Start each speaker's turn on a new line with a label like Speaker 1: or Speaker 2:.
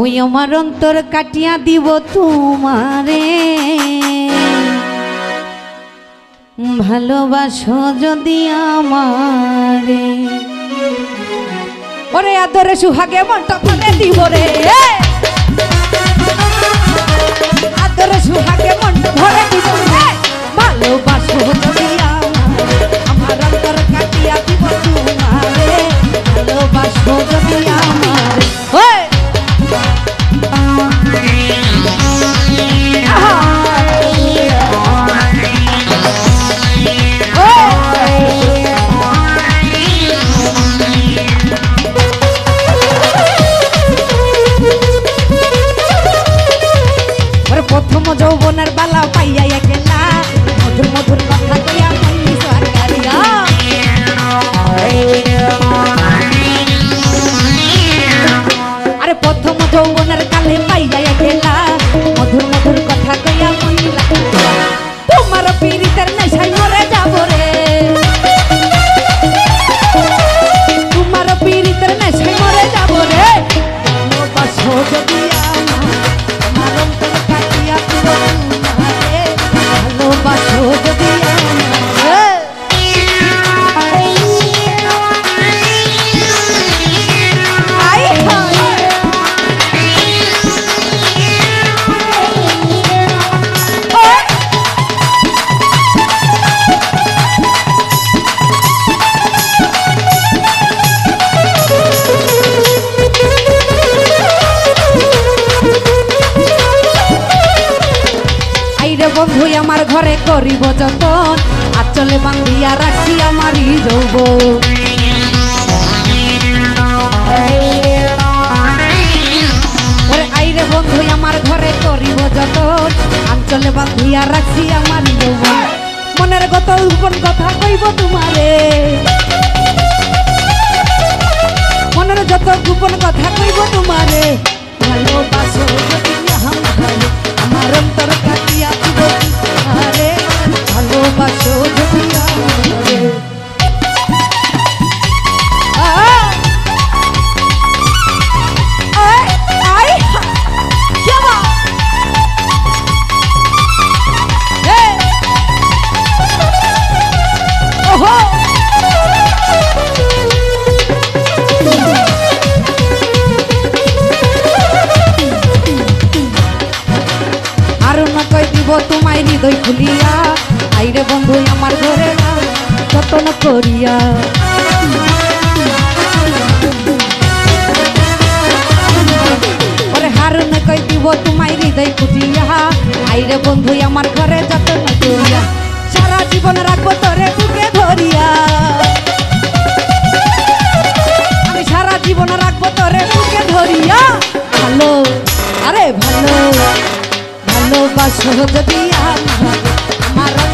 Speaker 1: ওই আমার অন্তর কাটিয়া দিব তোমারে। ভালোবাসো যদি আমারে। ওরে আদরে সুহাগে মনটা করে দিব রে। যৌবনের বালা পাইয়া বন্ধু আমার ঘরে করিব যতন। আচলে বান্ধিয়া রাখি আমারই যৌব বন্ধু, আমার ঘরে করিব যতন। আঞ্চলে বান্ধিয়া রাখি আমারই যৌব মনের গত উপর কথা কইব তোমারে। মনের যত গোপন কথা কইব তোমারে। ভালোবাসো যদি আমারে আমার অন্তর তোমায় হৃদয় খুলিয়া। আইরে বন্ধু, আমার ঘরে যতন করিয়া। ওরে হার না কই দিব তোমায় হৃদয় খুলিয়া আইরে বন্ধু, আমার ঘরে যতন করিয়া। সারা জীবন রাখব তোরে বুকে ধরিয়া। আমি সারা জীবন রাখব তোরে বুকে ধরিয়া। ভালো, আরে ভালো, ভালোবাসো যদি আমার